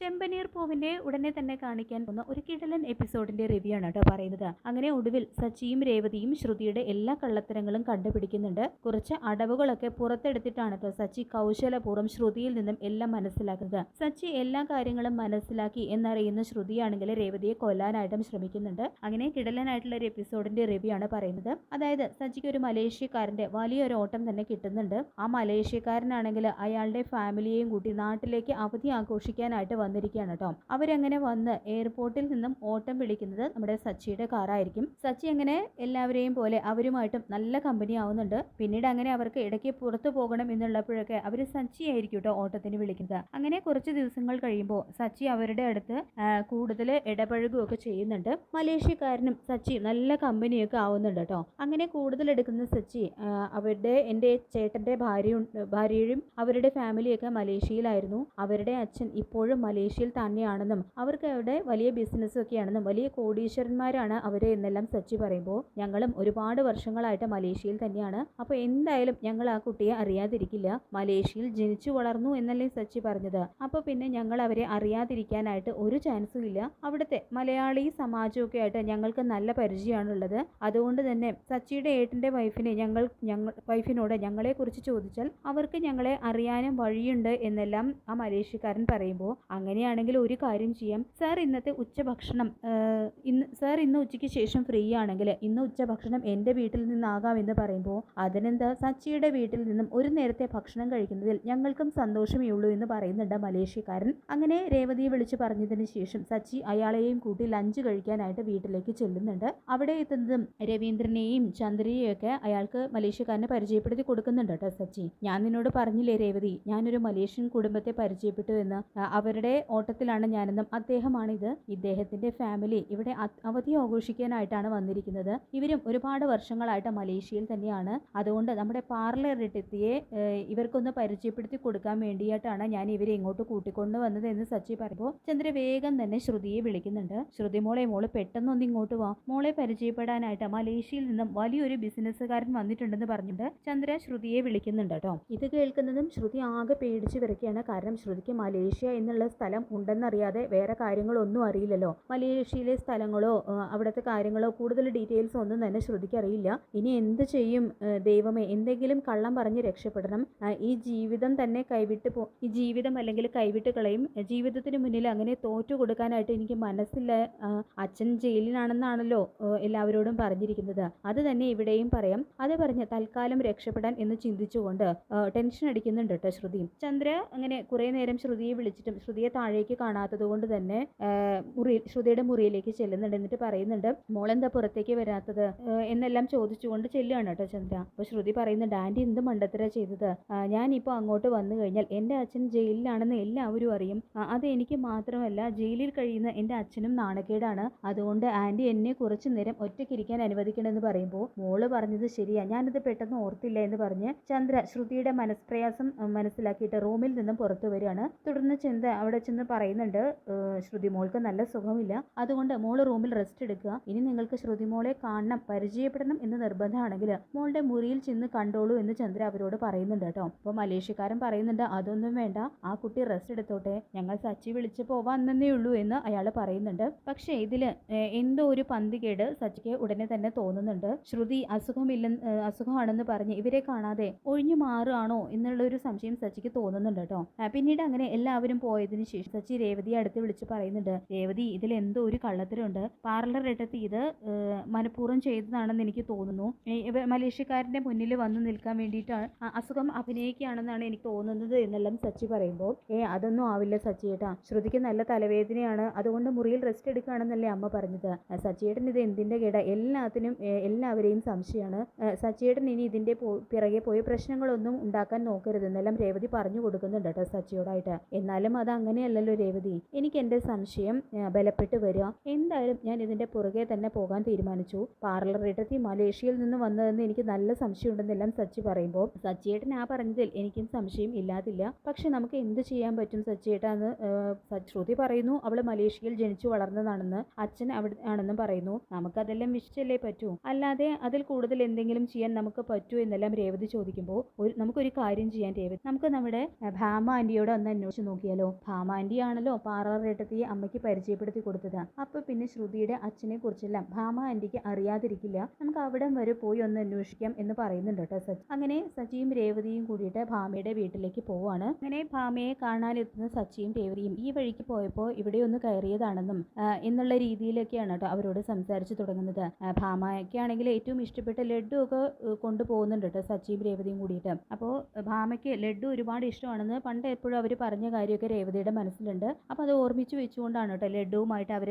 ചെമ്പനീർ പൂവിന്റെ ഉടനെ തന്നെ കാണിക്കാൻ പോകുന്ന ഒരു കിടലൻ എപ്പിസോഡിന്റെ റിവ്യൂ ആണ് കേട്ടോ പറയുന്നത്. അങ്ങനെ ഒടുവിൽ സച്ചിയും രേവതിയും ശ്രുതിയുടെ എല്ലാ കള്ളത്തരങ്ങളും കണ്ടുപിടിക്കുന്നുണ്ട്. കുറച്ച് അടവുകളൊക്കെ പുറത്തെടുത്തിട്ടാണ് സച്ചി കൗശലപൂർവം ശ്രുതിയിൽ നിന്നും എല്ലാം മനസ്സിലാക്കുന്നത്. സച്ചി എല്ലാ കാര്യങ്ങളും മനസ്സിലാക്കി എന്നറിയുന്ന ശ്രുതിയാണെങ്കിൽ രേവതിയെ കൊല്ലാനായിട്ടും ശ്രമിക്കുന്നുണ്ട്. അങ്ങനെ കിടലനായിട്ടുള്ള ഒരു എപ്പിസോഡിന്റെ റിവ്യൂ ആണ് പറയുന്നത്. അതായത് സച്ചിക്ക് ഒരു മലേഷ്യക്കാരന്റെ വലിയൊരു ഓട്ടം തന്നെ കിട്ടുന്നുണ്ട്. ആ മലേഷ്യക്കാരനാണെങ്കിൽ അയാളുടെ ഫാമിലിയെയും കൂട്ടി നാട്ടിലേക്ക് അവധി ആഘോഷിക്കാനായിട്ട് വന്നിരിക്കുകയാണ് കേട്ടോ. അവരങ്ങനെ വന്ന് എയർപോർട്ടിൽ നിന്നും ഓട്ടം വിളിക്കുന്നത് നമ്മുടെ സച്ചിയുടെ കാറായിരിക്കും സച്ചി അങ്ങനെ എല്ലാവരെയും പോലെ അവരുമായിട്ടും നല്ല കമ്പനി ആവുന്നുണ്ട്. പിന്നീട് അങ്ങനെ അവർക്ക് ഇടയ്ക്ക് പുറത്തു പോകണം എന്നുള്ളപ്പോഴൊക്കെ അവർ സച്ചി ആയിരിക്കും കേട്ടോ ഓട്ടത്തിന് വിളിക്കുന്നത്. അങ്ങനെ കുറച്ച് ദിവസങ്ങൾ കഴിയുമ്പോൾ സച്ചി അവരുടെ അടുത്ത് കൂടുതൽ ഇടപഴകുകയൊക്കെ ചെയ്യുന്നുണ്ട്. മലേഷ്യക്കാരനും സച്ചി നല്ല കമ്പനിയൊക്കെ ആവുന്നുണ്ട് കേട്ടോ. അങ്ങനെ കൂടുതൽ എടുക്കുന്ന സച്ചി അവരുടെ എന്റെ ചേട്ടന്റെ ഭാര്യയും ഭാര്യയും അവരുടെ ഫാമിലിയൊക്കെ മലേഷ്യയിലായിരുന്നു. അവരുടെ അച്ഛൻ ഇപ്പോഴും മലേഷ്യയിൽ തന്നെയാണെന്നും അവർക്ക് അവിടെ വലിയ ബിസിനസ്സൊക്കെയാണെന്നും വലിയ കോടീശ്വരന്മാരാണ് അവരെ എന്നെല്ലാം സച്ചി പറയുമ്പോൾ ഞങ്ങളും ഒരുപാട് വർഷങ്ങളായിട്ട് മലേഷ്യയിൽ തന്നെയാണ്. അപ്പോൾ എന്തായാലും ഞങ്ങൾ ആ കുട്ടിയെ അറിയാതിരിക്കില്ല. മലേഷ്യയിൽ ജനിച്ചു വളർന്നു എന്നല്ലേ സച്ചി പറഞ്ഞത്. അപ്പോൾ പിന്നെ ഞങ്ങൾ അവരെ അറിയാതിരിക്കാനായിട്ട് ഒരു ചാൻസും ഇല്ല. അവിടുത്തെ മലയാളി സമാജമൊക്കെ ആയിട്ട് ഞങ്ങൾക്ക് നല്ല പരിചയമാണുള്ളത്. അതുകൊണ്ട് തന്നെ സച്ചിയുടെ ഏട്ടന്റെ വൈഫിനെ ഞങ്ങൾ ഞങ്ങൾ വൈഫിനോട് ഞങ്ങളെക്കുറിച്ച് ചോദിച്ചാൽ അവർക്ക് ഞങ്ങളെ അറിയാനും വഴിയുണ്ട് എന്നെല്ലാം ആ മലേഷ്യക്കാരൻ പറയുമ്പോൾ അങ്ങനെയാണെങ്കിൽ ഒരു കാര്യം ചെയ്യാം. സാർ ഇന്നത്തെ ഉച്ചഭക്ഷണം ഇന്ന് സാർ ഇന്ന് ഉച്ചയ്ക്ക് ശേഷം ഫ്രീ ആണെങ്കിൽ ഇന്ന് ഉച്ചഭക്ഷണം എന്റെ വീട്ടിൽ നിന്നാകാം എന്ന് പറയുമ്പോൾ അതിനെന്താ? സച്ചിയുടെ വീട്ടിൽ നിന്നും ഒരു നേരത്തെ ഭക്ഷണം കഴിക്കുന്നതിൽ ഞങ്ങൾക്കും സന്തോഷമേ ഉള്ളൂ എന്ന് പറയുന്നുണ്ട് മലേഷ്യക്കാരൻ. അങ്ങനെ രേവതിയെ വിളിച്ചു പറഞ്ഞതിന് ശേഷം സച്ചി അയാളെയും കൂട്ടി ലഞ്ച് കഴിക്കാനായിട്ട് വീട്ടിലേക്ക് ചെല്ലുന്നുണ്ട്. അവിടെ എത്തുന്നതും രവീന്ദ്രനെയും ചന്ദ്രയെയും ഒക്കെ അയാൾക്ക് മലേഷ്യക്കാരനെ പരിചയപ്പെടുത്തി കൊടുക്കുന്നുണ്ട് കേട്ടോ സച്ചി. ഞാൻ നിന്നോട് പറഞ്ഞില്ലേ രേവതി ഞാനൊരു മലേഷ്യൻ കുടുംബത്തെ പരിചയപ്പെട്ടു എന്ന്. ആ, ഓട്ടത്തിലാണ് ഞാനെന്നും അദ്ദേഹമാണിത്. ഇദ്ദേഹത്തിന്റെ ഫാമിലി ഇവിടെ അവധി ആഘോഷിക്കാനായിട്ടാണ് വന്നിരിക്കുന്നത്. ഇവരും ഒരുപാട് വർഷങ്ങളായിട്ട് മലേഷ്യയിൽ തന്നെയാണ്. അതുകൊണ്ട് നമ്മുടെ പാർലർ ഇട്ടെത്തിയെ ഇവർക്കൊന്ന് പരിചയപ്പെടുത്തി കൊടുക്കാൻ വേണ്ടിയിട്ടാണ് ഞാൻ ഇവരെ ഇങ്ങോട്ട് കൂട്ടിക്കൊണ്ടു വന്നത് എന്ന് സച്ചി പറയുമ്പോൾ ചന്ദ്ര വേഗം തന്നെ ശ്രുതിയെ വിളിക്കുന്നുണ്ട്. ശ്രുതി മോളെ മോൾ പെട്ടെന്നൊന്ന് ഇങ്ങോട്ട് വാ. മോളെ പരിചയപ്പെടാനായിട്ട് മലേഷ്യയിൽ നിന്നും വലിയൊരു ബിസിനസ്സുകാരൻ വന്നിട്ടുണ്ടെന്ന് പറഞ്ഞിട്ട് ചന്ദ്ര ശ്രുതിയെ വിളിക്കുന്നുണ്ട് കേട്ടോ. ഇത് കേൾക്കുന്നതും ശ്രുതി ആകെ പേടിച്ചു വിറയ്ക്കുകയാണ്. കാരണം ശ്രുതിക്ക് മലേഷ്യ എന്നുള്ള സ്ഥലം ഉണ്ടെന്നറിയാതെ വേറെ കാര്യങ്ങളൊന്നും അറിയില്ലല്ലോ. മലേഷ്യയിലെ സ്ഥലങ്ങളോ അവിടുത്തെ കാര്യങ്ങളോ കൂടുതൽ ഡീറ്റെയിൽസ് ഒന്നും തന്നെ ശ്രുതിക്ക് അറിയില്ല. ഇനി എന്ത് ചെയ്യും ദൈവമേ? എന്തെങ്കിലും കള്ളം പറഞ്ഞ് രക്ഷപ്പെടണം. ഈ ജീവിതം തന്നെ കൈവിട്ട് പോ ഈ ജീവിതം അല്ലെങ്കിൽ കൈവിട്ട് കളയും. ജീവിതത്തിന് മുന്നിൽ അങ്ങനെ തോറ്റു കൊടുക്കാനായിട്ട് എനിക്ക് മനസ്സില്ല. അച്ഛൻ ജയിലിലാണെന്നാണല്ലോ ആ, എല്ലാവരോടും പറഞ്ഞിരിക്കുന്നത്. അത് തന്നെ ഇവിടെയും പറയാം. അത് പറഞ്ഞ് തൽക്കാലം രക്ഷപ്പെടാൻ എന്ന് ചിന്തിച്ചുകൊണ്ട് ടെൻഷൻ അടിക്കുന്നുണ്ട് കേട്ടോ ശ്രുതി. ചന്ദ്ര അങ്ങനെ കുറേ നേരം ശ്രുതിയെ വിളിച്ചിട്ടും ശ്രുതിയെ താഴേക്ക് കാണാത്തത് കൊണ്ട് തന്നെ മുറി ശ്രുതിയുടെ മുറിയിലേക്ക് ചെല്ലുന്നുണ്ട് എന്നിട്ട് പറയുന്നുണ്ട് മോളെന്താ പുറത്തേക്ക് വരാത്തത്? എന്നെല്ലാം ചോദിച്ചുകൊണ്ട് ചെല്ലുകയാണ് കേട്ടോ ചന്ദ്ര. അപ്പോൾ ശ്രുതി പറയുന്നുണ്ട് ആന്റി എന്ത് മണ്ടത്തര ചെയ്തത്? ഞാനിപ്പോൾ അങ്ങോട്ട് വന്നു കഴിഞ്ഞാൽ എന്റെ അച്ഛൻ ജയിലിലാണെന്ന് എല്ലാവരും അറിയും. അത് എനിക്ക് മാത്രമല്ല ജയിലിൽ കഴിയുന്ന എന്റെ അച്ഛനും നാണക്കേടാണ്. അതുകൊണ്ട് ആന്റി എന്നെ കുറച്ചു നേരം ഒറ്റയ്ക്കിരിക്കാൻ അനുവദിക്കണമെന്ന് പറയുമ്പോൾ മോൾ പറഞ്ഞത് ശരിയാ. ഞാനത് പെട്ടെന്ന് ഓർത്തില്ല എന്ന് പറഞ്ഞ് ചന്ദ്ര ശ്രുതിയുടെ മനസ്പ്രയാസം മനസ്സിലാക്കിയിട്ട് റൂമിൽ നിന്നും പുറത്തു വരികയാണ്. തുടർന്ന് ചന്ദ്ര അവിടെ ചെന്ന് പറയുന്നുണ്ട് "ഏഹ്, ശ്രുതി മോൾക്ക് നല്ല സുഖമില്ല. അതുകൊണ്ട് മോൾ റൂമിൽ റെസ്റ്റ് എടുക്കുക. ഇനി നിങ്ങൾക്ക് ശ്രുതി മോളെ കാണണം പരിചയപ്പെടണം എന്ന് നിർബന്ധമാണെങ്കിൽ മോളുടെ മുറിയിൽ ചെന്ന് കണ്ടോളൂ എന്ന് ചന്ദ്ര അവരോട് പറയുന്നുണ്ട് കേട്ടോ. അപ്പോൾ മലേഷ്യക്കാരൻ പറയുന്നുണ്ട് അതൊന്നും വേണ്ട. ആ കുട്ടി റെസ്റ്റ് എടുത്തോട്ടെ. ഞങ്ങൾ സച്ചി വിളിച്ചപ്പോൾ വന്നേ ഉള്ളൂ എന്ന് അയാൾ പറയുന്നുണ്ട്. പക്ഷേ ഇതിൽ എന്തോ ഒരു പന്തികേട് സച്ചിക്ക് ഉടനെ തന്നെ തോന്നുന്നുണ്ട്. ശ്രുതി അസുഖമില്ലെന്ന് അസുഖമാണെന്ന് പറഞ്ഞ് ഇവരെ കാണാതെ ഒഴിഞ്ഞു മാറുകയാണോ എന്നുള്ള ഒരു സംശയം സച്ചിക്ക് തോന്നുന്നുണ്ട് കേട്ടോ. പിന്നീട് അങ്ങനെ എല്ലാവരും പോയതിനു ശേഷം സച്ചി രേവതിയെ അടുത്ത് വിളിച്ച് പറയുന്നുണ്ട് രേവതി ഇതിൽ എന്തോ ഒരു കള്ളത്തരമുണ്ട്. പാർലർ ഇടത്ത് ഇത് മനഃപൂർവം ചെയ്തതാണെന്ന് എനിക്ക് തോന്നുന്നു. മലേഷ്യക്കാരന്റെ മുന്നിൽ വന്ന് നിൽക്കാൻ വേണ്ടിയിട്ടാണ് അസുഖം അഭിനയിക്കുകയാണെന്നാണ് എനിക്ക് തോന്നുന്നത് എന്നെല്ലാം സച്ചി പറയുമ്പോൾ ഏ അതൊന്നും ആവില്ല സച്ചിയേട്ടാ ശ്രുതിക്ക് നല്ല തലവേദനയാണ്. അതുകൊണ്ട് മുറിയിൽ റെസ്റ്റ് എടുക്കുകയാണെന്നല്ലേ അമ്മ പറഞ്ഞത്. സച്ചിയേട്ടൻ ഇത് എന്തിന്റെ കേട? എല്ലാത്തിനും എല്ലാവരെയും സംശയമാണ്. സച്ചിയേട്ടൻ ഇനി ഇതിന്റെ പിറകെ പോയി പ്രശ്നങ്ങളൊന്നും ഉണ്ടാക്കാൻ നോക്കരുതെന്നെല്ലാം രേവതി പറഞ്ഞു കൊടുക്കുന്നുണ്ട് കേട്ടോ സച്ചിയോടായിട്ട്. എന്നാലും അത് അങ്ങനെയല്ലല്ലോ രേവതി. എനിക്ക് എന്റെ സംശയം ബലപ്പെട്ടു വരിക. എന്തായാലും ഞാൻ ഇതിന്റെ പുറകെ തന്നെ പോകാൻ തീരുമാനിച്ചു. പാർലർ ഇടത്തി മലേഷ്യയിൽ നിന്ന് വന്നതെന്ന് എനിക്ക് നല്ല സംശയം സംശയമുണ്ടെന്നെല്ലാം സച്ചി പറയുമ്പോൾ സച്ചിയേട്ടൻ ആ പറഞ്ഞതിൽ എനിക്കും സംശയം ഇല്ലാതില്ല. പക്ഷെ നമുക്ക് എന്ത് ചെയ്യാൻ പറ്റും സച്ചിയേട്ടാന്ന് ശ്രുതി പറയുന്നു അവൾ മലേഷ്യയിൽ ജനിച്ചു വളർന്നതാണെന്ന് അച്ഛൻ അവിടെ ആണെന്നും പറയുന്നു. നമുക്കതെല്ലാം വിശ്വല്ലേ പറ്റൂ. അല്ലാതെ അതിൽ കൂടുതൽ എന്തെങ്കിലും ചെയ്യാൻ നമുക്ക് പറ്റൂ എന്നെല്ലാം രേവതി ചോദിക്കുമ്പോൾ ഒരു നമുക്കൊരു കാര്യം ചെയ്യാൻ രേവതി നമുക്ക് നമ്മുടെ ഭാമ ആന്റിയോട് ഒന്ന് അന്വേഷിച്ച് നോക്കിയാലോ? ഭാമ ഭാമാന്റെ ആണല്ലോ പാറാറേട്ടത്തിയെ അമ്മയ്ക്ക് പരിചയപ്പെടുത്തി കൊടുത്തത്. അപ്പോൾ പിന്നെ ശ്രുതിയുടെ അച്ഛനെ കുറിച്ചെല്ലാം ഭാമ ആന്റിക്ക് അറിയാതിരിക്കില്ല. നമുക്ക് അവിടം വരെ പോയി ഒന്ന് അന്വേഷിക്കാം എന്ന് പറയുന്നുണ്ട് കേട്ടോ സച്ചി അങ്ങനെ സച്ചിയും രേവതിയും കൂടിയിട്ട് ഭാമയുടെ വീട്ടിലേക്ക് പോവാണ്. അങ്ങനെ ഭാമയെ കാണാനെത്തുന്ന സച്ചിയും രേവതിയും ഈ വഴിക്ക് പോയപ്പോൾ ഇവിടെ ഒന്ന് കയറിയതാണെന്നും എന്നുള്ള രീതിയിലൊക്കെയാണ് കേട്ടോ അവരോട് സംസാരിച്ച് തുടങ്ങുന്നത്. ഭാമയൊക്കെ ആണെങ്കിൽ ഏറ്റവും ഇഷ്ടപ്പെട്ട ലഡു ഒക്കെ കൊണ്ടുപോകുന്നുണ്ട് കേട്ടോ സച്ചിയും രേവതിയും കൂടിയിട്ട്. അപ്പോൾ ഭാമയ്ക്ക് ലഡു ഒരുപാട് ഇഷ്ടമാണെന്ന് പണ്ട് എപ്പോഴും അവർ പറഞ്ഞ കാര്യമൊക്കെ രേവതിയുടെ മനസ്സിലുണ്ട്. അപ്പോൾ അത് ഓർമ്മിച്ച് വെച്ചുകൊണ്ടാണ് കേട്ടോ ലഡുവുമായിട്ട് അവർ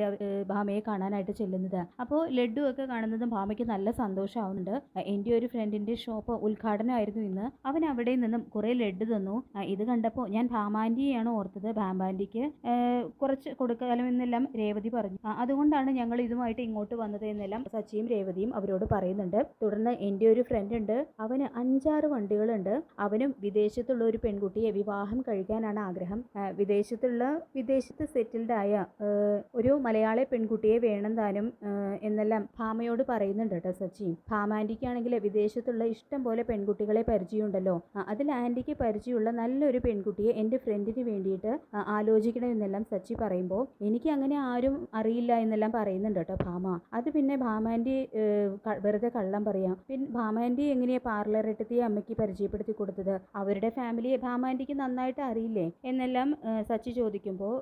ഭാമയെ കാണാനായിട്ട് ചെല്ലുന്നത്. അപ്പോൾ ലഡു ഒക്കെ കാണുന്നതും ഭാമയ്ക്ക് നല്ല സന്തോഷമാവുന്നുണ്ട്. എന്റെ ഒരു ഫ്രണ്ടിന്റെ ഷോപ്പ് ഉദ്ഘാടനമായിരുന്നു ഇന്ന്. അവൻ അവിടെ നിന്നും കുറേ ലഡു തന്നു. ഇത് കണ്ടപ്പോൾ ഞാൻ ഭാമാന്റിയെയാണ് ഓർത്തത് ഭാമാന്റിക്ക് കുറച്ച് കൊടുക്കാമെന്നെല്ലാം രേവതി പറഞ്ഞു. അതുകൊണ്ടാണ് ഞങ്ങൾ ഇതുമായിട്ട് ഇങ്ങോട്ട് വന്നത് എന്നെല്ലാം സച്ചിയും രേവതിയും അവരോട് പറയുന്നുണ്ട്. തുടർന്ന് എന്റെ ഒരു ഫ്രണ്ട് ഉണ്ട്. അവന് അഞ്ചാറ് വണ്ടികളുണ്ട്. അവനും വിദേശത്തുള്ള ഒരു പെൺകുട്ടിയെ വിവാഹം കഴിക്കാനാണ് ആഗ്രഹം. ആ, വിദേശത്തുള്ള വിദേശത്ത് സെറ്റിൽഡ് ആയ ഒരു മലയാള പെൺകുട്ടിയെ വേണം താനും എന്നെല്ലാം ഭാമയോട് പറയുന്നുണ്ട് കേട്ടോ സച്ചി ഭാമ ആന്റിക്കാണെങ്കിൽ വിദേശത്തുള്ള ഇഷ്ടം പോലെ പെൺകുട്ടികളെ പരിചയമുണ്ടല്ലോ. അതിൽ ആന്റിക്ക് പരിചയമുള്ള നല്ലൊരു പെൺകുട്ടിയെ എന്റെ ഫ്രണ്ടിന് വേണ്ടിയിട്ട് ആലോചിക്കണമെന്നെല്ലാം സച്ചി പറയുമ്പോൾ എനിക്ക് അങ്ങനെ ആരും അറിയില്ല എന്നെല്ലാം പറയുന്നുണ്ട് കേട്ടോ ഭാമ. അത് പിന്നെ ഭാമാന്റെ വെറുതെ കള്ളം പറയാം. പിന്നെ ഭാമാന്റെ എങ്ങനെയാ പാർലറെട്ടത്തിയെ അമ്മയ്ക്ക് പരിചയപ്പെടുത്തി കൊടുത്തത്? അവരുടെ ഫാമിലിയെ ഭാമാന്റിക്ക് നന്നായിട്ട് അറിയില്ലേ? എന്നെല്ലാം ആ, സച്ചി ചോദിക്കുമ്പോൾ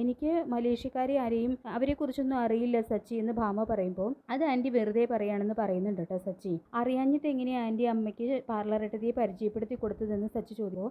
എനിക്ക് മലേഷ്യക്കാരെ ആരെയും അവരെക്കുറിച്ചൊന്നും അറിയില്ല സച്ചി എന്ന് ഭാമ പറയുമ്പോൾ അത് ആന്റി വെറുതെ പറയാണെന്ന് പറയുന്നുണ്ട് കേട്ടോ സച്ചി. അറിയാഞ്ഞിട്ട് എങ്ങനെയാ ആന്റി അമ്മയ്ക്ക് പാർലറെട്ടതിയെ പരിചയപ്പെടുത്തി കൊടുത്തതെന്ന് സച്ചി ചോദിക്കുമ്പോൾ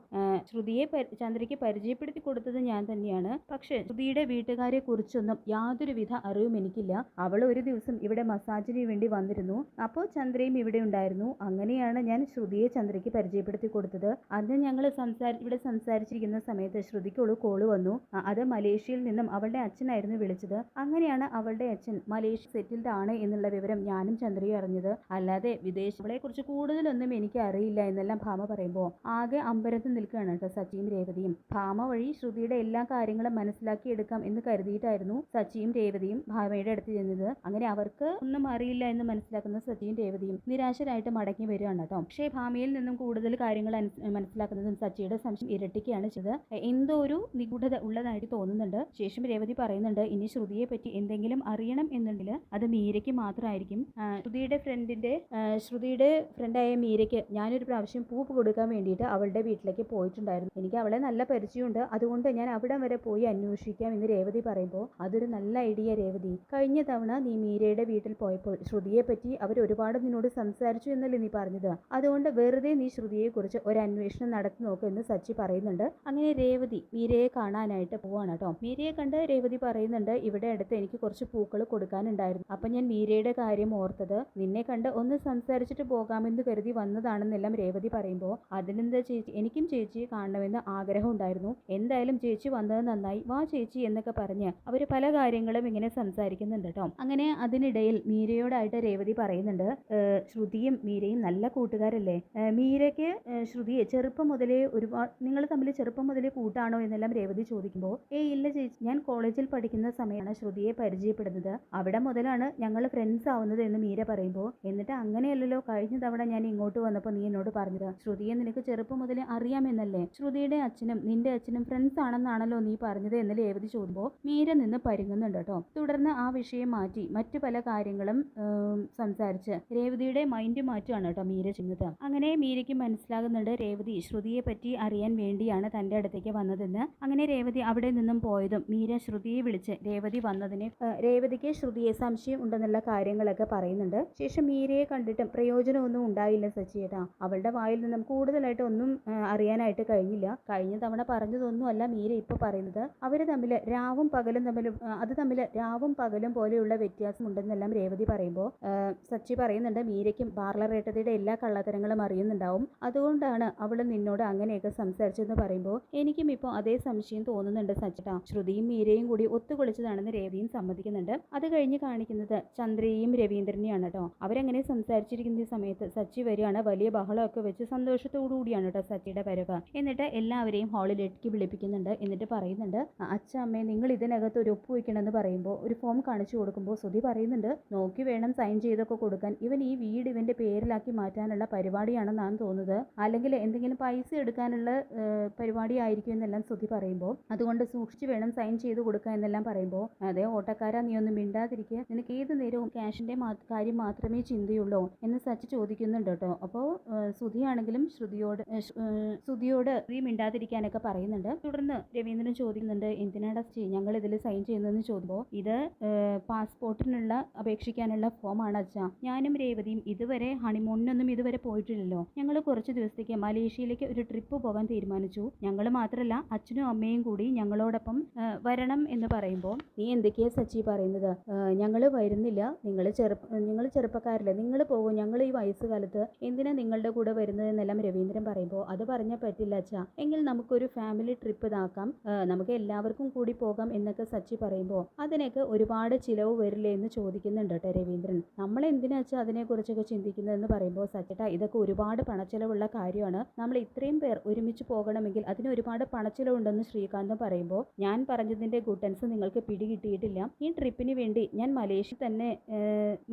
ശ്രുതിയെ ചന്ദ്രയ്ക്ക് പരിചയപ്പെടുത്തി കൊടുത്തത് ഞാൻ തന്നെയാണ്. പക്ഷേ ശ്രുതിയുടെ വീട്ടുകാരെ കുറിച്ചൊന്നും യാതൊരുവിധ അറിവും എനിക്കില്ല. അവൾ ഒരു ദിവസം ഇവിടെ മസാജിന് വേണ്ടി വന്നിരുന്നു. അപ്പോൾ ചന്ദ്രയും ഇവിടെ ഉണ്ടായിരുന്നു. അങ്ങനെയാണ് ഞാൻ ശ്രുതിയെ ചന്ദ്രയ്ക്ക് പരിചയപ്പെടുത്തി കൊടുത്തത്. അന്ന് ഞങ്ങൾ സംസാരി ഇവിടെ സംസാരിച്ചിരിക്കുന്ന സമയത്ത് ശ്രുതിക്കുള്ളൂ കോൾ വന്നു. അത് മലേഷ്യയിൽ നിന്നും അവളുടെ അച്ഛനായിരുന്നു വിളിച്ചത്. അങ്ങനെയാണ് അവളുടെ അച്ഛൻ മലേഷ്യ സെറ്റിൽഡ് ആണ് എന്നുള്ള വിവരം ഞാനും ചന്ദ്രയും അറിഞ്ഞത്. അല്ലാതെ വിദേശങ്ങളെ കുറിച്ച് കൂടുതലൊന്നും എനിക്ക് അറിയില്ല എന്നെല്ലാം ഭാമ പറയുമ്പോൾ ആകെ അമ്പരത്ത് നിൽക്കുകയാണ് കേട്ടോ സച്ചിയും രേവതിയും. ഭാമ വഴി ശ്രുതിയുടെ എല്ലാ കാര്യങ്ങളും മനസ്സിലാക്കി എടുക്കാം എന്ന് കരുതിയിട്ടായിരുന്നു സച്ചിയും രേവതിയും ഭാമയുടെ അടുത്ത് ചെന്നത്. അങ്ങനെ അവർക്ക് ഒന്നും അറിയില്ല എന്ന് മനസ്സിലാക്കുന്ന സച്ചിയും രേവതിയും നിരാശരായിട്ട് മടങ്ങി വരികയാണ് കേട്ടോ. പക്ഷേ ഭാമയിൽ നിന്നും കൂടുതൽ കാര്യങ്ങൾ മനസ്സിലാക്കുന്നതും സച്ചിയുടെ സംശയം ഇരട്ടിക്കുകയാണ് ചെയ്തത്. എന്തോ ഒരു നിഗൂഢത ഉള്ളതായിട്ട് തോന്നുന്നുണ്ട്. ശേഷം രേവതി പറയുന്നുണ്ട് ഇനി ശ്രുതിയെ പറ്റി എന്തെങ്കിലും അറിയണം എന്നുണ്ടെങ്കിൽ അത് മീരയ്ക്ക് മാത്രമായിരിക്കും. ശ്രുതിയുടെ ഫ്രണ്ടിന്റെ ശ്രുതിയുടെ ഫ്രണ്ടായ മീരയ്ക്ക് ഞാനൊരു പ്രാവശ്യം പൂപ്പ് കൊടുക്കാൻ വേണ്ടിയിട്ട് അവളുടെ വീട്ടിലേക്ക് പോയിട്ടുണ്ടായിരുന്നു. എനിക്ക് അവളെ നല്ല പരിചയമുണ്ട്. അതുകൊണ്ട് ഞാൻ അവിടം വരെ പോയി അന്വേഷിക്കാം എന്ന് രേവതി പറയുമ്പോൾ അതൊരു നല്ല ഐഡിയ രേവതി. കഴിഞ്ഞ തവണ നീ മീരയുടെ വീട്ടിൽ പോയപ്പോൾ ശ്രുതിയെ പറ്റി അവർ ഒരുപാട് നിന്നോട് സംസാരിച്ചു എന്നല്ലേ നീ പറഞ്ഞത്? അതുകൊണ്ട് വെറുതെ നീ ശ്രുതിയെ കുറിച്ച് ഒരു അന്വേഷണം നടത്തി നോക്ക് എന്ന് സച്ചി പറയുന്നുണ്ട്. അങ്ങനെ രേവതി മീരയെ കാണാനായിട്ട് പോവാണ് കേട്ടോ. മീരയെ കണ്ട് രേവതി പറയുന്നുണ്ട് ഇവിടെ അടുത്ത് എനിക്ക് കുറച്ച് പൂക്കൾ കൊടുക്കാനുണ്ടായിരുന്നു. അപ്പം ഞാൻ മീരയുടെ കാര്യം ഓർത്തത് നിന്നെ കണ്ട് ഒന്ന് സംസാരിച്ചിട്ട് പോകാമെന്ന് കരുതി വന്നതാണെന്നെല്ലാം രേവതി പറയുമ്പോൾ അതിനെന്താ ചേച്ചി എനിക്കും ചേച്ചിയെ കാണണമെന്ന് ആഗ്രഹം ഉണ്ടായിരുന്നു. എന്തായാലും ചേച്ചി വന്നത് നന്നായി. വാ ചേച്ചി എന്നൊക്കെ പറഞ്ഞ് അവർ പല കാര്യങ്ങളും ഇങ്ങനെ സംസാരിക്കുന്നുണ്ട് കേട്ടോ. അങ്ങനെ അതിനിടയിൽ മീരയോടായിട്ട് രേവതി പറയുന്നുണ്ട് ശ്രുതിയും മീരയും നല്ല കൂട്ടുകാരല്ലേ? മീരയ്ക്ക് ശ്രുതിയെ ചെറുപ്പം മുതലേ ഒരുപാട് നിങ്ങൾ തമ്മിൽ ചെറുപ്പം മുതലേ കൂട്ടാണോ? എന്നെല്ലാം രേവതി ചോദിക്കുമ്പോൾ ഏ ഇല്ല ചേച്ചി ഞാൻ കോളേജിൽ പഠിക്കുന്ന സമയമാണ് ശ്രുതിയെ പരിചയപ്പെടുന്നത്. അവിടെ മുതലാണ് ഞങ്ങൾ ഫ്രണ്ട്സ് ആവുന്നത് എന്ന് മീര പറയുമ്പോൾ എന്നിട്ട് അങ്ങനെയല്ലല്ലോ കഴിഞ്ഞ തവണ ഞാൻ ഇങ്ങോട്ട് വന്നപ്പോൾ നീ എന്നോട് പറഞ്ഞത്. ശ്രുതിയെ നിനക്ക് ചെറുപ്പം മുതലേ അറിയാമെന്നല്ലേ? ശ്രുതിയുടെ അച്ഛനും നിന്റെ അച്ഛനും ഫ്രണ്ട്സ് ആണെന്നാണല്ലോ നീ പറഞ്ഞത് എന്ന് ലേവതി ചോദിക്കുമ്പോൾ മീര നിന്ന് പരുങ്ങുന്നുണ്ട് കേട്ടോ. തുടർന്ന് ആ വിഷയം മാറ്റി മറ്റു പല കാര്യങ്ങളും സംസാരിച്ച് രേവതിയുടെ മൈൻഡ് മാറ്റുകയാണ് കേട്ടോ മീര ചെയ്യുന്നത്. അങ്ങനെ മീരയ്ക്ക് മനസ്സിലാകുന്നുണ്ട് രേവതി ശ്രുതിയെ പറ്റി അറിയാൻ വേണ്ടിയാണ് തന്റെ അടുത്തേക്ക് വന്നതെന്ന്. അങ്ങനെ രേവതി അവിടെ നിന്നും പോയതും മീര ശ്രുതിയെ വിളിച്ച് രേവതി വന്നതിന് രേവതിക്ക് ശ്രുതിയെ സംശയം ഉണ്ടെന്നുള്ള കാര്യങ്ങളൊക്കെ പറയുന്നുണ്ട്. ശേഷം മീരയെ കണ്ടിട്ടും പ്രയോജനമൊന്നും ഉണ്ടായില്ല സച്ചിയേട്ടാ. അവളുടെ വായിൽ നിന്നും കൂടുതലായിട്ട് ഒന്നും അറിയാനായിട്ട് കഴിഞ്ഞില്ല. കഴിഞ്ഞ തവണ പറഞ്ഞതൊന്നുമല്ല മീര ഇപ്പോൾ പറയുന്നത്. അവർ തമ്മിൽ രാവും പകലും തമ്മിൽ അത് തമ്മിൽ രാവും പകലും പോലെയുള്ള വ്യത്യാസം ഉണ്ടെന്നെല്ലാം രേവതി പറയുമ്പോൾ സച്ചി പറയുന്നുണ്ട്. മീരയ്ക്കും പാർലറേട്ടതിയുടെ എല്ലാ കള്ളത്തരങ്ങളും അറിയുന്നുണ്ടാവും. അതുകൊണ്ടാണ് അവൾ നിന്നോട് അങ്ങനെയൊക്കെ സംസാരിച്ചെന്ന് പറയുമ്പോൾ എനിക്കും ഇപ്പോൾ അതേ സംശയം തോന്നുന്നുണ്ട് സച്ചിട്ടാ. ശ്രുതിയും മീരയും കൂടി ഒത്തുകൊളിച്ചതാണെന്ന് രേവതിയും സമ്മതിക്കുന്നുണ്ട്. അത് കഴിഞ്ഞ് കാണിക്കുന്നത് ചന്ദ്രയെയും രവീന്ദ്രനെയാണ് കേട്ടോ. അവരങ്ങനെ സംസാരിച്ചിരിക്കുന്ന ഈ സമയത്ത് സച്ചി വരികയാണ്. വലിയ ബഹളമൊക്കെ വെച്ച് സന്തോഷത്തോടു കൂടിയാണ് കേട്ടോ സച്ചിയുടെ വരവ്. എന്നിട്ട് എല്ലാവരെയും ഹാളിലേക്ക് വിളിപ്പിക്കുന്നുണ്ട്. എന്നിട്ട് പറയുന്നുണ്ട് അച്ഛ അമ്മേ നിങ്ങൾ ഇതിനകത്ത് ഒരു ഒപ്പ് വയ്ക്കണമെന്ന് പറയുമ്പോൾ ഒരു ഫോം കാണിച്ചു കൊടുക്കുമ്പോൾ സുധി പറയുന്നുണ്ട് നോക്കി വേണം സൈൻ ചെയ്തൊക്കെ കൊടുക്കാൻ. ഇവൻ ഈ വീട് ഇവന്റെ പേരിലാക്കി മാറ്റാനുള്ള പരിപാടിയാണെന്നാണ് തോന്നുന്നത്. അല്ലെങ്കിൽ എന്തെങ്കിലും പൈസ എടുക്കാനുള്ള പരിപാടി ആയിരിക്കും എന്നെല്ലാം സുധി പറയുമ്പോൾ പറയുമ്പോൾ അതുകൊണ്ട് സൂക്ഷിച്ച് വേണം സൈൻ ചെയ്ത് കൊടുക്കുക എന്നെല്ലാം പറയുമ്പോൾ അതെ ഓട്ടക്കാരാ നീ ഒന്നും മിണ്ടാതിരിക്കുക. നിനക്ക് ഏത് നേരവും ക്യാഷിന്റെ കാര്യം മാത്രമേ ചിന്തയുള്ളൂ എന്ന് സച്ച് ചോദിക്കുന്നുണ്ട് കേട്ടോ. അപ്പോൾ ശ്രുതിയാണെങ്കിലും ശ്രുതിയോട് ശ്രുതിയോട് ശ്രീ മിണ്ടാതിരിക്കാനൊക്കെ പറയുന്നുണ്ട്. തുടർന്ന് രവീന്ദ്രൻ ചോദിക്കുന്നുണ്ട് എന്തിനാടാ ഞങ്ങൾ ഇതിൽ സൈൻ ചെയ്യുന്നതെന്ന് ചോദിക്കുമ്പോൾ ഇത് പാസ്പോർട്ടിനുള്ള അപേക്ഷിക്കാനുള്ള ഫോമാണ് അച്ഛാ. ഞാനും രേവതിയും ഇതുവരെ ഹണിമൂണിനൊന്നും ഇതുവരെ പോയിട്ടില്ലല്ലോ. ഞങ്ങൾ കുറച്ച് ദിവസത്തേക്ക് മലേഷ്യയിലേക്ക് ഒരു ട്രിപ്പ് പോകാൻ തീരുമാനിച്ചു. ഞങ്ങൾ മാത്രമല്ല അച്ഛനും അമ്മയും കൂടി ഞങ്ങളോടൊപ്പം വരണം എന്ന് പറയുമ്പോൾ നീ എന്തൊക്കെയാ സച്ചി പറയുന്നത്? ഞങ്ങൾ വരുന്നില്ല. നിങ്ങൾ ചെറുപ്പ നിങ്ങൾ ചെറുപ്പക്കാരല്ലേ. നിങ്ങൾ പോകും ഞങ്ങൾ ഈ വയസ്സുകാലത്ത് എന്തിനാ നിങ്ങളുടെ കൂടെ വരുന്നത് എന്നെല്ലാം രവീന്ദ്രൻ പറയുമ്പോൾ അത് പറഞ്ഞാൽ പറ്റില്ല അച്ഛാ. എങ്കിൽ നമുക്കൊരു ഫാമിലി ട്രിപ്പ് ഇതാക്കാം. നമുക്ക് എല്ലാവർക്കും കൂടി പോകാം എന്നൊക്കെ സച്ചി പറയുമ്പോൾ അതിനൊക്കെ ഒരുപാട് ചിലവ് വരില്ലേ എന്ന് ചോദിക്കുന്നുണ്ട് കേട്ടോ രവീന്ദ്രൻ. നമ്മൾ എന്തിനാ വെച്ചാൽ അതിനെക്കുറിച്ചൊക്കെ ചിന്തിക്കുന്നതെന്ന് പറയുമ്പോൾ സച്ചേട്ടാ ഇതൊക്കെ ഒരുപാട് പണച്ചിലവുള്ള കാര്യമാണ്. നമ്മൾ ഇത്രയും പേർ ഒരുമിച്ച് പോകണമെങ്കിൽ അതിന് ഒരുപാട് പണച്ചിലവുണ്ടെന്ന് ശ്രീകാന്ത് പറയുമ്പോൾ ഞാൻ പറഞ്ഞതിന്റെ ഗുഡൻസ് നിങ്ങൾക്ക് പിടികിട്ടിയിട്ടില്ല. ഈ ട്രിപ്പിന് വേണ്ടി ഞാൻ മലേഷ്യ തന്നെ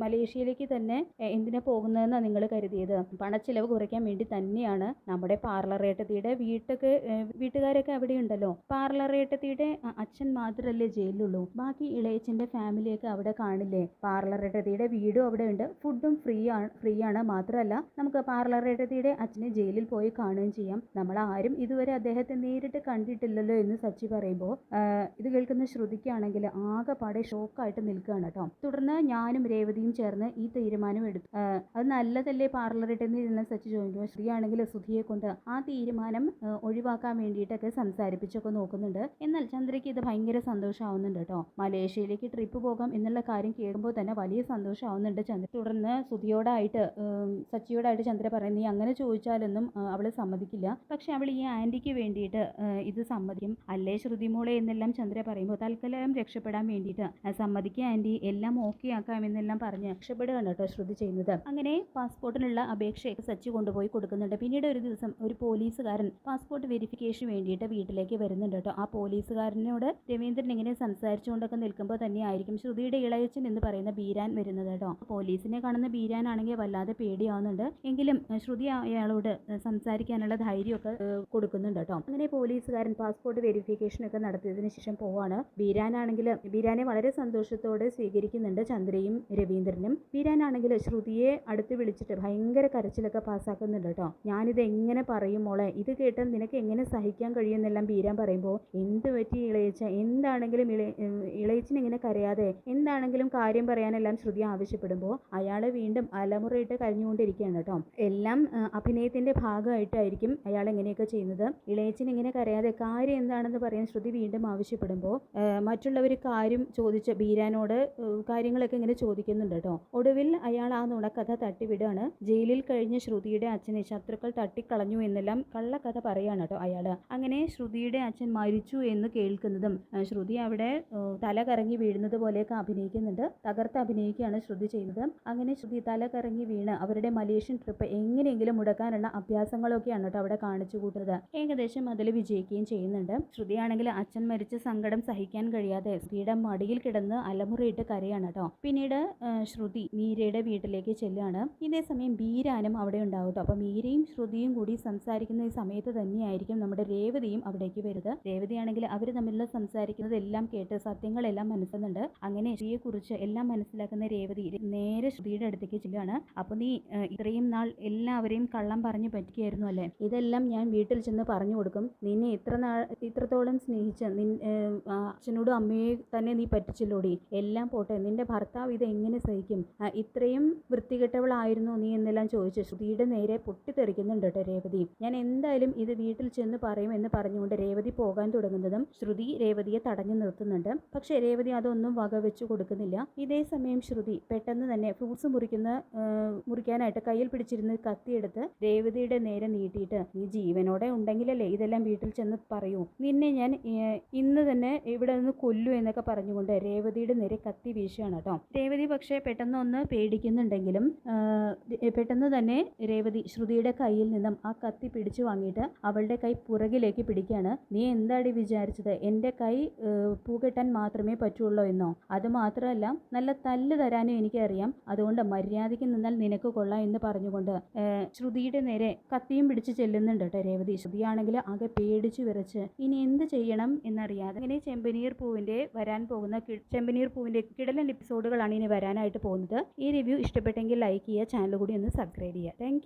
മലേഷ്യയിലേക്ക് തന്നെ എന്തിനാ പോകുന്നതെന്നാണ് നിങ്ങൾ കരുതിയത്? പണച്ചിലവ് കുറയ്ക്കാൻ വേണ്ടി തന്നെയാണ് നമ്മുടെ പാർലറേട്ടത്തിയുടെ വീട്ടൊക്കെ വീട്ടുകാരൊക്കെ അവിടെ ഉണ്ടല്ലോ. പാർലറേട്ടത്തിയുടെ അച്ഛൻ മാത്രമല്ലേ ജയിലിലുള്ളൂ. ബാക്കി ഇളയച്ചന്റെ ഫാമിലിയൊക്കെ അവിടെ കാണില്ലേ? പാർലറേട്ടത്തിയുടെ വീടും അവിടെ ഉണ്ട്. ഫുഡും ഫ്രീ ആണ് ഫ്രീ ആണ് മാത്രമല്ല നമുക്ക് പാർലറേട്ടത്തിയുടെ അച്ഛനെ ജയിലിൽ പോയി കാണുകയും ചെയ്യാം. നമ്മൾ ആരും ഇതുവരെ അദ്ദേഹത്തെ നേരിട്ട് കണ്ടിട്ടില്ലല്ലോ എന്ന് സച്ചി പറയുമ്പോൾ ഇത് കേൾക്കുന്ന ശ്രുതിക്കാണെങ്കിൽ ആകെപ്പാടെ ഷോക്കായിട്ട് നിൽക്കുകയാണ് കേട്ടോ. തുടർന്ന് ഞാനും രേവതിയും ചേർന്ന് ഈ തീരുമാനം എടുത്തു. അത് നല്ലതല്ലേ പാർലറിട്ടെന്ന് സച്ചി ചോദിക്കുമ്പോൾ ശ്രീയാണെങ്കിൽ സുധിയെ കൊണ്ട് ആ തീരുമാനം ഒഴിവാക്കാൻ വേണ്ടിയിട്ടൊക്കെ സംസാരിപ്പിച്ചൊക്കെ നോക്കുന്നുണ്ട്. എന്നാൽ ചന്ദ്രയ്ക്ക് ഇത് ഭയങ്കര സന്തോഷമാവുന്നുണ്ട് കേട്ടോ. മലേഷ്യയിലേക്ക് ട്രിപ്പ് പോകാം എന്നുള്ള കാര്യം കേൾക്കുമ്പോൾ തന്നെ വലിയ സന്തോഷമാവുന്നുണ്ട് ചന്ദ്ര. തുടർന്ന് സുധിയോടായിട്ട് സച്ചിയോടായിട്ട് ചന്ദ്ര പറയുന്നത് നീ അങ്ങനെ ചോദിച്ചാലൊന്നും അവൾ സമ്മതിക്കില്ല. പക്ഷെ അവൾ ഈ ആന്റിക്ക് വേണ്ടിയിട്ട് ഇത് സമ്മതിക്കും. അല്ലേ ശ്രുതി മോളെ എന്നെല്ലാം ചന്ദ്ര പറയുമ്പോൾ തൽക്കാലം രക്ഷപ്പെടാൻ വേണ്ടിയിട്ട്. സമ്മതിക്കുക ആന്റി. എല്ലാം ഓക്കെ ആക്കാമെന്നെല്ലാം പറഞ്ഞ് രക്ഷപ്പെടുകയാണ് കേട്ടോ ശ്രുതി ചെയ്യുന്നത്. അങ്ങനെ പാസ്പോർട്ടിനുള്ള അപേക്ഷയൊക്കെ സച്ചി കൊണ്ടുപോയി കൊടുക്കുന്നുണ്ട്. പിന്നീട് ഒരു ദിവസം ഒരു പോലീസുകാരൻ പാസ്പോർട്ട് വെരിഫിക്കേഷൻ വേണ്ടിയിട്ട് വീട്ടിലേക്ക് വരുന്നുണ്ട് കേട്ടോ. ആ പോലീസുകാരനോട് രവീന്ദ്രൻ ഇങ്ങനെ സംസാരിച്ചുകൊണ്ടൊക്കെ നിൽക്കുമ്പോൾ തന്നെയായിരിക്കും ശ്രുതിയുടെ ഇളയച്ചൻ എന്ന് പറയുന്ന ബീരാൻ വരുന്നത് കേട്ടോ. പോലീസിനെ കാണുന്ന ബീരാനാണെങ്കിൽ വല്ലാതെ പേടിയാവുന്നുണ്ട്. എങ്കിലും ശ്രുതി അയാളോട് സംസാരിക്കാനുള്ള ധൈര്യമൊക്കെ കൊടുക്കുന്നുണ്ട് കേട്ടോ. അങ്ങനെ പോലീസുകാരൻ പാസ്പോർട്ട് വെരിഫിക്കേഷൻ ഒക്കെ നടത്തിയതിനു ശേഷം പോവാണ്. ബീരാനാണെങ്കിൽ ബീരാനെ വളരെ സന്തോഷത്തോടെ സ്വീകരിക്കുന്നുണ്ട് ചന്ദ്രയും രവീന്ദ്രനും. ബീരാനാണെങ്കിൽ ശ്രുതിയെ അടുത്ത് വിളിച്ചിട്ട് ഭയങ്കര കരച്ചിലൊക്കെ പാസ്സാക്കുന്നുണ്ട് കേട്ടോ. ഞാനിത് എങ്ങനെ പറയും മോളെ? ഇത് കേട്ടാൽ നിനക്ക് എങ്ങനെ സഹിക്കാൻ കഴിയുമെന്നെല്ലാം ബീരാൻ പറയുമ്പോൾ എന്ത് പറ്റി ഇളയച്ച? എന്താണെങ്കിലും ഇളയ ഇളയച്ചിനിങ്ങനെ കരയാതെ എന്താണെങ്കിലും കാര്യം പറയാനെല്ലാം ശ്രുതി ആവശ്യപ്പെടുമ്പോൾ അയാളെ വീണ്ടും അലമുറയിട്ട് കരഞ്ഞുകൊണ്ടിരിക്കുകയാണ് കേട്ടോ. എല്ലാം അഭിനയത്തിന്റെ ഭാഗമായിട്ടായിരിക്കും അയാൾ എങ്ങനെയൊക്കെ ചെയ്യുന്നത്. ഇളയച്ചിനിങ്ങനെ കരയാതെ കാര്യം എന്താണെന്ന് പറയാൻ ശ്രുതി വീണ്ടും ആവശ്യപ്പെടുമ്പോൾ മറ്റുള്ളവർ കാര്യം ചോദിച്ച ബീരാനോട് കാര്യങ്ങളൊക്കെ ഇങ്ങനെ ചോദിക്കുന്നുണ്ട് കേട്ടോ. ഒടുവിൽ അയാൾ ആ നുണക്കഥ തട്ടിവിടുകയാണ് ജയിലിൽ കഴിഞ്ഞ ശ്രുതിയുടെ അച്ഛനെ ശത്രുക്കൾ തട്ടിക്കളഞ്ഞു എന്നെല്ലാം കള്ളക്കഥ പറയാണ് കേട്ടോ അയാൾ അങ്ങനെ ശ്രുതിയുടെ അച്ഛൻ മരിച്ചു എന്ന് കേൾക്കുന്നതും ശ്രുതി അവിടെ തല കറങ്ങി വീഴുന്നത് പോലെയൊക്കെ അഭിനയിക്കുന്നുണ്ട്. തകർത്ത് അഭിനയിക്കുകയാണ് ശ്രുതി ചെയ്യുന്നത്. അങ്ങനെ ശ്രുതി തല കറങ്ങി വീണ് അവരുടെ മലേഷ്യൻ ട്രിപ്പ് എങ്ങനെയെങ്കിലും മുടക്കാനുള്ള അഭ്യാസങ്ങളൊക്കെയാണ് കേട്ടോ അവിടെ കാണിച്ചു കൂട്ടുന്നത്. ഏകദേശം അതിൽ വിജയിക്കുകയും ചെയ്യുന്നുണ്ട്. ശ്രുതിയാണെങ്കിൽ അച്ഛൻ മരിച്ച സങ്കടം സഹിക്കാൻ കഴിയാതെ സ്ത്രീയുടെ മടിയിൽ കിടന്ന് അലമുറയിട്ട് കരയാണ് കേട്ടോ പിന്നീട് ശ്രുതി മീരയുടെ വീട്ടിലേക്ക് ചെല്ലുകയാണ്. ഇതേ സമയം ബീരാനും അവിടെ ഉണ്ടാവും കേട്ടോ മീരയും ശ്രുതിയും കൂടി സംസാരിക്കുന്ന ഈ സമയത്ത് തന്നെയായിരിക്കും നമ്മുടെ രേവതിയും അവിടേക്ക് വരുന്നത്. രേവതിയാണെങ്കിൽ അവർ തമ്മിലുള്ള സംസാരിക്കുന്നത് എല്ലാം കേട്ട് സത്യങ്ങളെല്ലാം മനസ്സിലുണ്ട് അങ്ങനെ ശ്രീയെ കുറിച്ച് എല്ലാം മനസ്സിലാക്കുന്ന രേവതി നേരെ ശ്രുതിയുടെ അടുത്തേക്ക് ചെല്ലുകയാണ്. അപ്പോൾ നീ ഇത്രയും നാൾ എല്ലാവരെയും കള്ളം പറഞ്ഞു പറ്റിക്കായിരുന്നു അല്ലേ? ഇതെല്ലാം ഞാൻ വീട്ടിൽ ചെന്ന് പറഞ്ഞു കൊടുക്കും. നിന്നെ ഇത്ര നാൾ ഇത്രത്തോളം സ്നേഹിച്ച അച്ഛനോടും അമ്മയെ തന്നെ നീ പറ്റിച്ചില്ലോടി? എല്ലാം പോട്ടെ നിന്റെ ഭർത്താവ് ഇത് എങ്ങനെ സഹിക്കും ഇത്രയും വൃത്തികെട്ടവളായിരുന്നു നീ എന്നെല്ലാം ചോദിച്ചു ശ്രുതിയുടെ നേരെ പൊട്ടിത്തെറിക്കുന്നുണ്ട് കേട്ടോ രേവതി. ഞാൻ എന്തായാലും ഇത് വീട്ടിൽ ചെന്ന് പറയും എന്ന് പറഞ്ഞുകൊണ്ട് രേവതി പോകാൻ തുടങ്ങുന്നതും ശ്രുതി രേവതിയെ തടഞ്ഞു നിർത്തുന്നുണ്ട്. പക്ഷേ രേവതി അതൊന്നും വകവെച്ചു കൊടുക്കുന്നില്ല. ഇതേ സമയം ശ്രുതി പെട്ടെന്ന് തന്നെ ഫ്രൂട്ട്സ് മുറിക്കുന്ന മുറിക്കാനായിട്ട് കയ്യിൽ പിടിച്ചിരുന്ന് കത്തിയെടുത്ത് രേവതിയുടെ നേരെ നീട്ടിയിട്ട് നീ ജീവനോടെ ഉണ്ടെങ്കിലല്ലേ ഇതെല്ലാം വീട്ടിൽ ചെന്ന് പറയൂ? നിന്നെ ഞാൻ ഇന്ന് തന്നെ ഇവിടെ നിന്ന് കൊല്ലു എന്നൊക്കെ പറഞ്ഞുകൊണ്ട് രേവതിയുടെ നേരെ കത്തി വീശുകയാണ് കേട്ടോ. രേവതി പക്ഷേ പെട്ടെന്ന് ഒന്ന് പേടിക്കുന്നുണ്ടെങ്കിലും പെട്ടെന്ന് തന്നെ രേവതി ശ്രുതിയുടെ കയ്യിൽ നിന്നും ആ കത്തി പിടിച്ചു വാങ്ങിയിട്ട് അവളുടെ കൈ പുറകിലേക്ക് പിടിക്കുകയാണ്. നീ എന്താടി വിചാരിച്ചത്? എന്റെ കൈ പൂകെട്ടാൻ മാത്രമേ പറ്റുള്ളൂ എന്നോ? അത് മാത്രമല്ല നല്ല തല്ല് തരാനും എനിക്കറിയാം. അതുകൊണ്ട് മര്യാദയ്ക്ക് നിന്നാൽ നിനക്ക് കൊള്ളാം എന്ന് പറഞ്ഞുകൊണ്ട് ശ്രുതിയുടെ നേരെ കത്തിയും പിടിച്ച് ചെല്ലുന്നുണ്ട് കേട്ടോ രേവതി. ശ്രുതിയാണെങ്കിൽ ആകെ പേടിച്ച് വിറച്ച് ഇനി എന്ത് ചെയ്യണം എന്നറിയാതെ ഇങ്ങനെ ചെമ്പനീർ പൂവിന്റെ വരാൻ പോകുന്ന ചെമ്പനീർ പൂവിന്റെ കിടലൻ എപ്പിസോഡുകളാണ് ഇനി വരാനായിട്ട് പോകുന്നത്. ഈ റിവ്യൂ ഇഷ്ടപ്പെട്ടെങ്കിൽ ലൈക്ക് ചെയ്യുക ചാനൽ കൂടി ഒന്ന് സബ്സ്ക്രൈബ് ചെയ്യുക. താങ്ക്